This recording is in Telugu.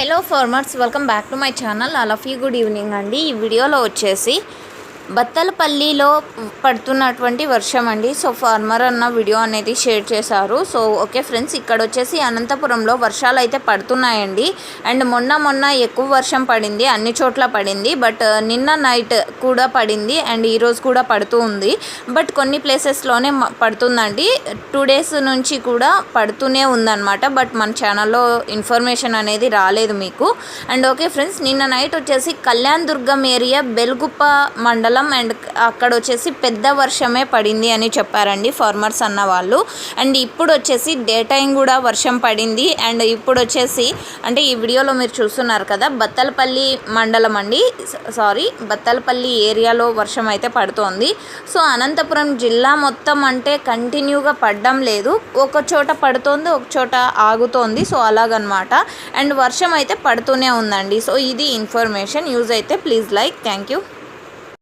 Hello farmers welcome back to my channel. All of you good evening అండి. ఈ వీడియోలో వచ్చేసి బత్తలపల్లిలో పడుతున్నటువంటి వర్షం అండి. సో ఫార్మర్ అన్న వీడియో అనేది షేర్ చేశారు. సో ఓకే ఫ్రెండ్స్ ఇక్కడ వచ్చేసి అనంతపురంలో వర్షాలు అయితే పడుతున్నాయండి. అండ్ మొన్న మొన్న ఎక్కువ వర్షం పడింది అన్ని చోట్ల పడింది. బట్ నిన్న నైట్ కూడా పడింది అండ్ ఈరోజు కూడా పడుతూ ఉంది. బట్ కొన్ని ప్లేసెస్లోనే పడుతుందండి. టూ డేస్ నుంచి కూడా పడుతూనే ఉందన్నమాట. బట్ మన ఛానల్లో ఇన్ఫర్మేషన్ అనేది రాలేదు మీకు. అండ్ ఓకే ఫ్రెండ్స్ నిన్న నైట్ వచ్చేసి కళ్యాణ్ దుర్గం ఏరియా బెల్గుప్ప మండలం అండ్ అక్కడ వచ్చేసి పెద్ద వర్షమే పడింది అని చెప్పారండి ఫార్మర్స్ అన్న వాళ్ళు. అండ్ ఇప్పుడు వచ్చేసి డే టైం కూడా వర్షం పడింది. అండ్ ఇప్పుడు వచ్చేసి అంటే ఈ వీడియోలో మీరు చూస్తున్నారు కదా బత్తలపల్లి మండలం అండి. సారీ బత్తలపల్లి ఏరియాలో వర్షం అయితే పడుతోంది. సో అనంతపురం జిల్లా మొత్తం అంటే కంటిన్యూగా పడడం లేదు. ఒక చోట పడుతోంది ఒక చోట ఆగుతోంది. సో అలాగనమాట. అండ్ వర్షం అయితే పడుతూనే ఉందండి. సో ఇది ఇన్ఫర్మేషన్. యూజ్ అయితే ప్లీజ్ లైక్. Thank you.